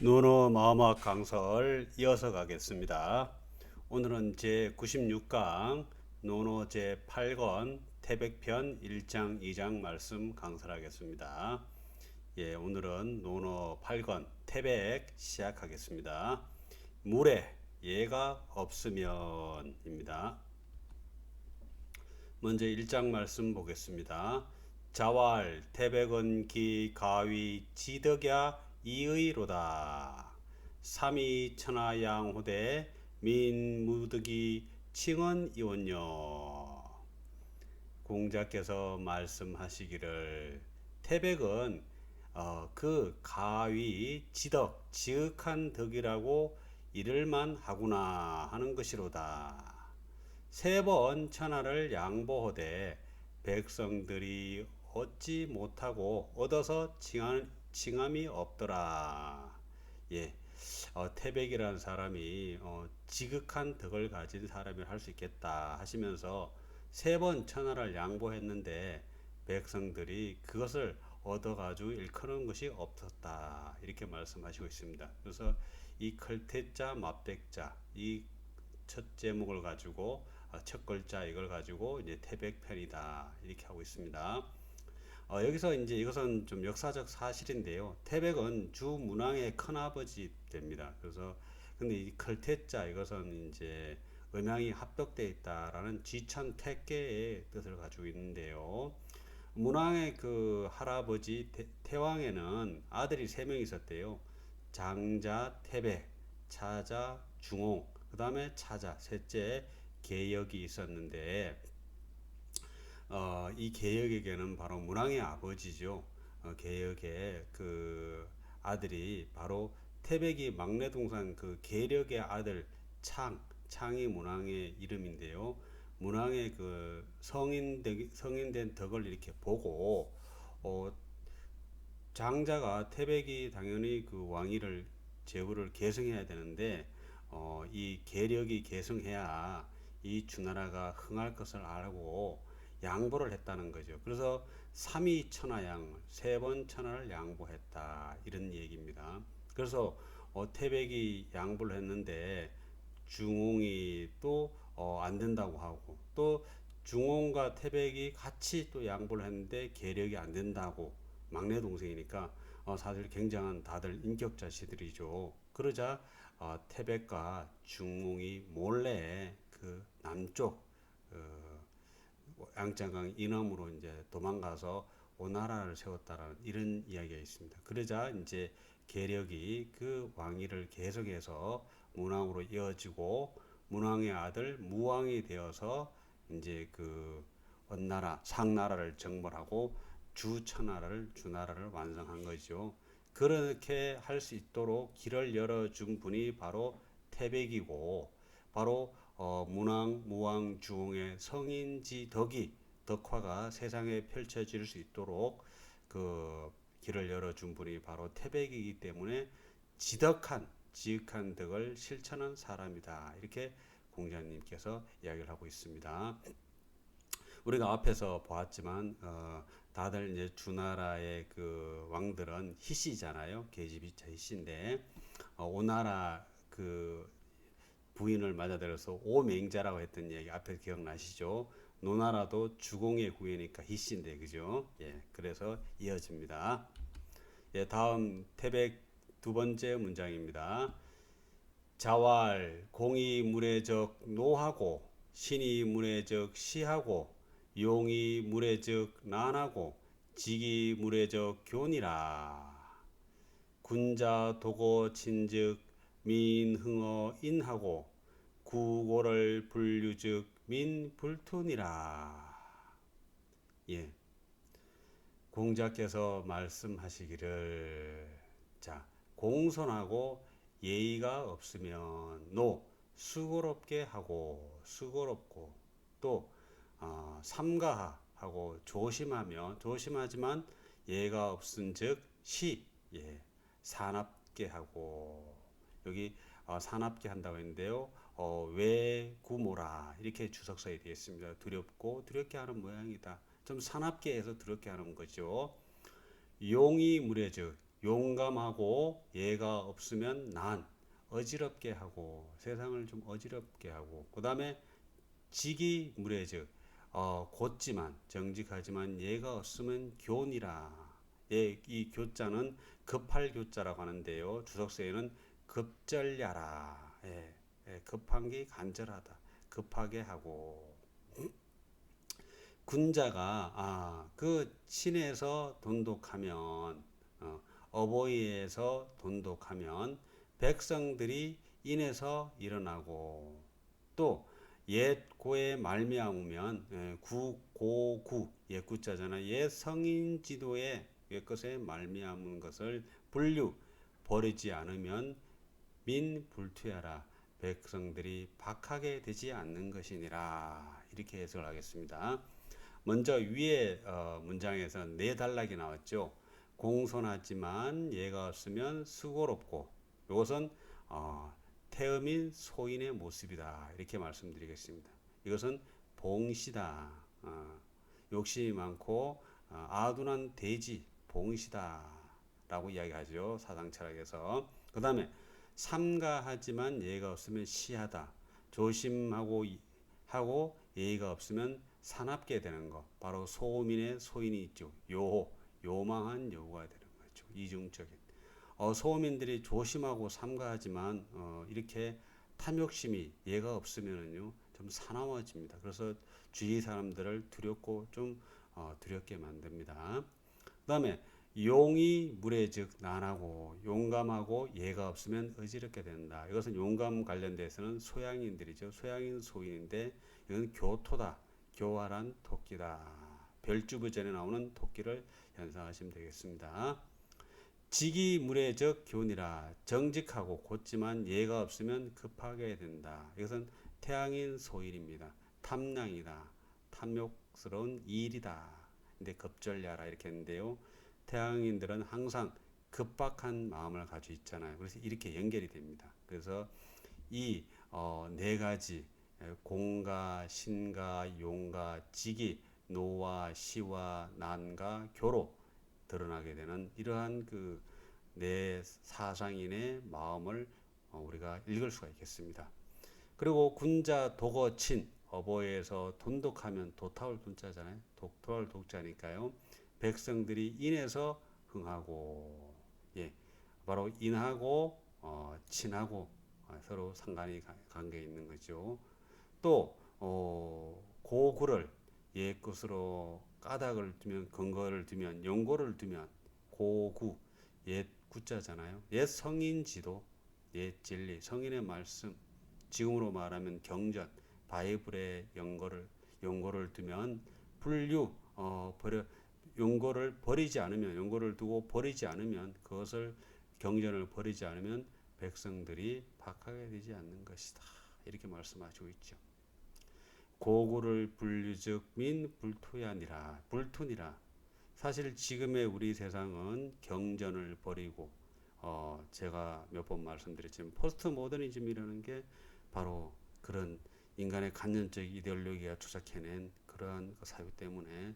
노노 마음학 강설 이어서 가겠습니다. 오늘은 제 96강 노노 제 8권 태백편 1장 2장 말씀 강설하겠습니다. 예, 오늘은 노노 8권 태백 시작하겠습니다. 물에 예가 없으면입니다. 먼저 1장 말씀 보겠습니다. 자왈 태백은 기 가위 지덕야 이의로다. 삼이 천하양호대 민무득이 칭언 이원요. 공자께서 말씀하시기를 태백은 어, 그 가위 지덕 지극한 덕이라고 이를만 하구나 하는 것이로다. 세 번 천하를 양보하되 백성들이 얻지 못하고 얻어서 칭한, 칭함이 없더라. 예, 어, 태백이라는 사람이 어, 지극한 덕을 가진 사람이 할수 있겠다 하시면서 세 번 천하를 양보했는데 백성들이 그것을 얻어가지고 일컫는 것이 없었다 이렇게 말씀하시고 있습니다. 그래서 이 클태자 맞백자 이 첫 제목을 가지고 어, 첫 글자 이걸 가지고 이제 태백편이다 이렇게 하고 있습니다. 어, 여기서 이제 이것은 좀 역사적 사실인데요. 태백은 주 문왕의 큰아버지 됩니다. 그래서 근데 이 클태자 이것은 이제 음양이 합독되어 있다라는 지천 태계의 뜻을 가지고 있는데요. 문왕의 그 할아버지 태, 왕에는 아들이 세명 있었대요. 장자, 태백, 차자, 중홍, 그 다음에 차자, 셋째 개혁이 있었는데 어, 이 개혁에게는 바로 문왕의 아버지죠. 어, 개혁의 그 아들이 바로 태백이 막내 동생 그 계력의 아들 창, 창이 문왕의 이름인데요. 문왕의 그 성인 성인된 덕을 이렇게 보고 어, 장자가 태백이 당연히 그 왕위를 제후를 계승해야 되는데 어, 이 계력이 계승해야 이 주나라가 흥할 것을 알고 양보를 했다는 거죠. 그래서 삼위 천하양 세번 천하를 양보했다 이런 얘기입니다. 그래서 어, 태백이 양보를 했는데 중홍이 또안 어, 된다고 하고 또 중홍과 태백이 같이 또 양보를 했는데 계력이 안 된다고 막내 동생이니까 어, 사실 굉장한 다들 인격자시들이죠. 그러자 어, 태백과 중홍이 몰래 그 남쪽 어, 양장강 이남으로 이제 도망가서 오나라를 세웠다라는 이런 이야기가 있습니다. 그러자 이제 계력이 그 왕위를 계속해서 문왕으로 이어지고 문왕의 아들 무왕이 되어서 이제 그 원나라 상나라를 정벌하고 주천하를 주나라를 완성한 거죠. 그렇게 할 수 있도록 길을 열어준 분이 바로 태백이고 바로 어, 문왕, 무왕, 주홍의 성인지 덕이 덕화가 세상에 펼쳐질 수 있도록 그 길을 열어준 분이 바로 태백이기 때문에 지덕한 지극한 덕을 실천한 사람이다 이렇게 공자님께서 이야기를 하고 있습니다. 우리가 앞에서 보았지만 어, 다들 이제 주나라의 그 왕들은 희씨잖아요. 계집이자 희씨인데 어, 오나라 그 부인을 맞아들여서 오맹자라고 했던 얘기 앞에 기억나시죠? 노나라도 주공의 구이니까 희씨인데 그죠? 예, 그래서 이어집니다. 예, 다음 태백 두 번째 문장입니다. 자왈 공이 무례적 노하고 신이 무례적 시하고 용이 무례적 난하고 직이 무례적 교니라 군자 도고 친즉 민흥어 인하고 구고를 불유즉 민불툰이라. 예. 공자께서 말씀하시기를 자 공손하고 예의가 없으면 노 수고롭게 하고 수고롭고 또 어, 삼가하고 조심하며 조심하지만 예가 없은즉 시 예, 사납게 하고 여기 어, 사납게 한다고 했는데요. 어, 외구모라 이렇게 주석서에 되어 있습니다. 두렵고 두렵게 하는 모양이다. 좀 해서 두렵게 하는 거죠. 용이 무례적 용감하고 예가 없으면 난 어지럽게 하고 세상을 좀 어지럽게 하고 그 다음에 직이 무례즉 어, 곧지만 정직하지만 예가 없으면 교니라 예, 이 교자는 급할 교자라고 하는데요 주석서에는 급절야라. 예, 예, 급한 게 간절하다. 급하게 하고. 군자가 아, 그 친에서 돈독하면 어, 어버이에서 돈독하면 백성들이 인해서 일어나고 또 옛 고에 말미암으면 예, 구고구 옛 구자잖아. 옛 성인 지도에 옛 것에 말미암은 것을 분류 버리지 않으면 민 불투하라 백성들이 박하게 되지 않는 것이니라 이렇게 해석을 하겠습니다. 먼저 위에 어, 문장에서 네 단락이 나왔죠. 공손하지만 예가 없으면 수고롭고 이것은 어, 태음인 소인의 모습이다 이렇게 말씀드리겠습니다. 이것은 봉시다. 어, 욕심이 많고 어, 아둔한 돼지 봉시다라고 이야기하죠. 사상 철학에서. 그 다음에 삼가하지만 예가 없으면 시하다. 조심하고 하고 예의가 없으면 사납게 되는 것. 바로 소민의 소인이 있죠. 요 요망한 요구가 되는 거죠. 이중적인. 어, 소민들이 조심하고 삼가하지만 어, 이렇게 탐욕심이 예가 없으면은요 좀 사나워집니다. 그래서 주위 사람들을 두렵고 좀 어, 두렵게 만듭니다. 그다음에 용이 무례즉 난하고 용감하고 예가 없으면 어지럽게 된다. 이것은 용감 관련돼서는 소양인들이죠. 소양인 소인인데 이건 교토다. 교활한 토끼다. 별주부전에 나오는 토끼를 연상하시면 되겠습니다. 직이 무례적 교니라 정직하고 곧지만 예가 없으면 급하게 된다. 이것은 태양인 소일입니다. 탐량이다. 탐욕스러운 일이다. 근데 급절야라 이렇게 했는데요. 태양인들은 항상 급박한 마음을 가지고 있잖아요. 그래서 이렇게 연결이 됩니다. 그래서 이 어, 네 가지 공과 신과 용과 직이 노와 시와 난과 교로 드러나게 되는 이러한 그 내 사상인의 마음을 어, 우리가 읽을 수가 있겠습니다. 그리고 군자 도거 친 어버이에서 돈독하면 도타울 돈자잖아요. 독토할 독자니까요. 백성들이 인해서 흥하고 예 바로 인하고 어, 친하고 어, 서로 상관이 관계 있는 거죠. 또 어, 고구를 옛 것으로 까닭을 두면 근거를 두면 연고를 두면 고구 옛 구자잖아요. 옛 성인 지도 옛 진리 성인의 말씀 지금으로 말하면 경전 바이블의 연고를 연고를 두면 분류 어, 버려 용고를 버리지 않으면 용고를 두고 버리지 않으면 그것을 경전을 버리지 않으면 백성들이 박하게 되지 않는 것이다. 이렇게 말씀하시고 있죠. 고구를 분류즉 민 불투야니라 불투니라 사실 지금의 우리 세상은 경전을 버리고 어 제가 몇 번 말씀드렸지만 포스트 모더니즘이라는 게 바로 그런 인간의 간접적 이데올로기가 조작해낸 그러한 그 사유 때문에 어,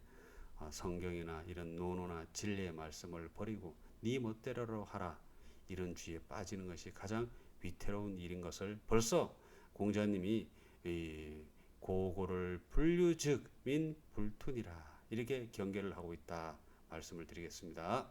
성경이나 이런 논어나 진리의 말씀을 버리고 네 멋대로 하라 이런 주의에 빠지는 것이 가장 위태로운 일인 것을 벌써 공자님이 이 고고를 불류즉 민 불툰이라 이렇게 경계를 하고 있다 말씀을 드리겠습니다.